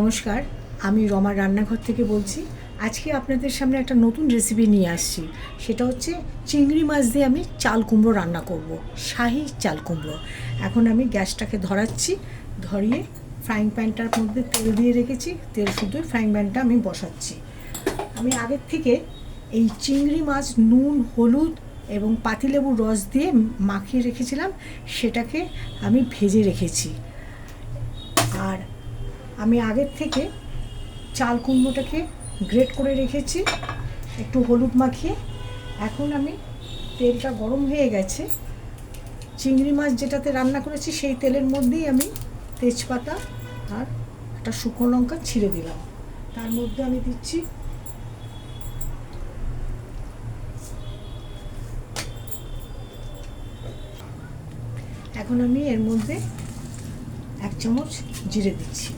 নমস্কার, আমি রমার রান্নাঘর থেকে বলছি। আজকে আপনাদের সামনে একটা নতুন রেসিপি নিয়ে আসছি। সেটা হচ্ছে চিংড়ি মাছ দিয়ে আমি চাল কুমড়ো রান্না করব, শাহি চাল কুমড়ো। এখন আমি গ্যাসটাকে ধরাচ্ছি, ধরিয়ে ফ্রাইং প্যানটার মধ্যে তেল দিয়ে রেখেছি, তেল শুধু ফ্রাইং প্যানটা আমি বসাচ্ছি। আমি আগের থেকে এই চিংড়ি মাছ নুন, হলুদ এবং পাতিলেবুর রস দিয়ে মাখিয়ে রেখেছিলাম, সেটাকে আমি ভেজে রেখেছি। আর আমি আগের থেকে চাল কুমড়োটাকে গ্রেট করে রেখেছি, একটু হলুদ মাখিয়ে। এখন আমি তেলটা গরম হয়ে গেছে। চিংড়ি মাছ যেটাতে রান্না করেছি, সেই তেলের মধ্যেই আমি তেজপাতা আর একটা শুকনো লঙ্কা ছিঁড়ে দিলাম। তার মধ্যে আমি দিচ্ছি এখন আমি এর মধ্যে এক চামচ জিরে দিচ্ছি।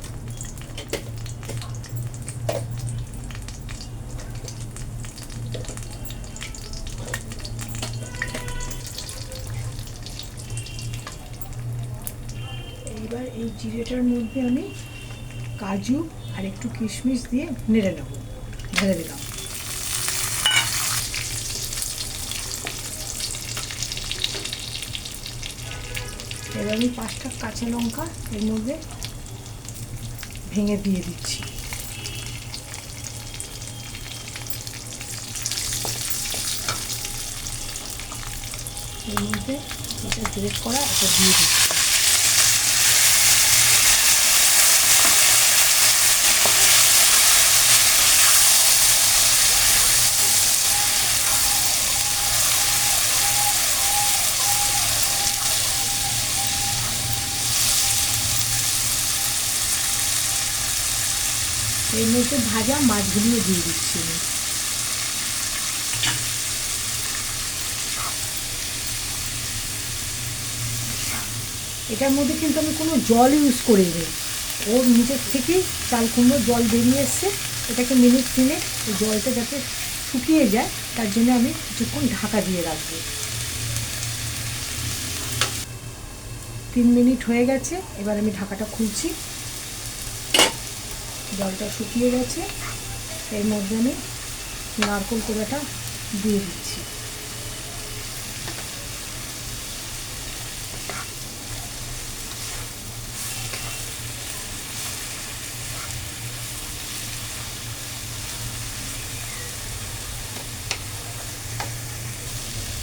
এইবার এই জিরেটার মধ্যে আমি কাজু আর একটু কিশমিশ দিয়ে নেড়ে নেব, ঢেলে দিলাম। এবার আমি পাঁচটা কাঁচা লঙ্কা এর মধ্যে ভেঙে দিয়ে দিচ্ছি। এর মধ্যে এটা করা এটা দিয়ে দিচ্ছি। এর মধ্যে ভাজা মাছগুলিও দিয়ে দিচ্ছি এটার মধ্যে কিন্তু আমি কোনো জল ইউজ করিনি। ওর নিজের থেকেই চাল কুমড়ো জল বেরিয়ে এসছে। এটাকে মিনিট তিনে জলটা যাতে শুকিয়ে যায়, তার জন্য আমি কিছুক্ষণ ঢাকা দিয়ে রাখব। তিন মিনিট হয়ে গেছে, এবার আমি ঢাকাটা খুলছি। জলটা শুকিয়ে গেছে। এর মধ্যে আমি নারকোল কোড়াটা দিয়ে দিচ্ছি।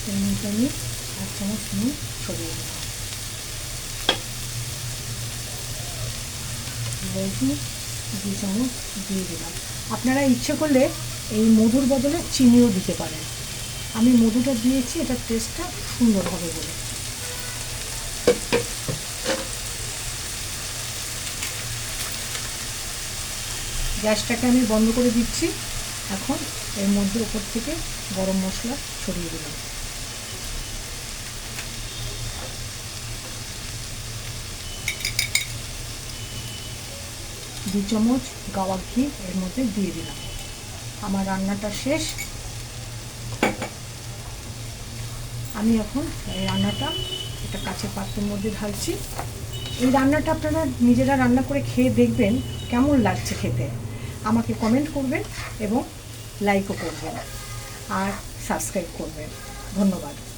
এর মধ্যে আমি এক চামচ নুন ছড়িয়ে দিলাম দু চামচ দিয়ে দিলাম। আপনারা ইচ্ছে করলে এই মধুর বদলে চিনিও দিতে পারেন। আমি মধুটা দিয়েছি এটার টেস্টটা সুন্দর হবে বলে। গ্যাসটাকে আমি বন্ধ করে দিচ্ছি। এখন এর মধ্যে ওপর থেকে গরম মশলা ছড়িয়ে দিলাম। দু চামচ গাওয়া ঘি এর মধ্যে দিয়ে দিলাম। আমার রান্নাটা শেষ। আমি এখন এই রান্নাটা একটা কাছের পাত্রের মধ্যে ঢালছি। এই রান্নাটা আপনারা নিজেরা রান্না করে খেয়ে দেখবেন কেমন লাগছে খেতে। আমাকে কমেন্ট করবেন এবং লাইকও করবেন। আর সাবস্ক্রাইব করবেন। ধন্যবাদ।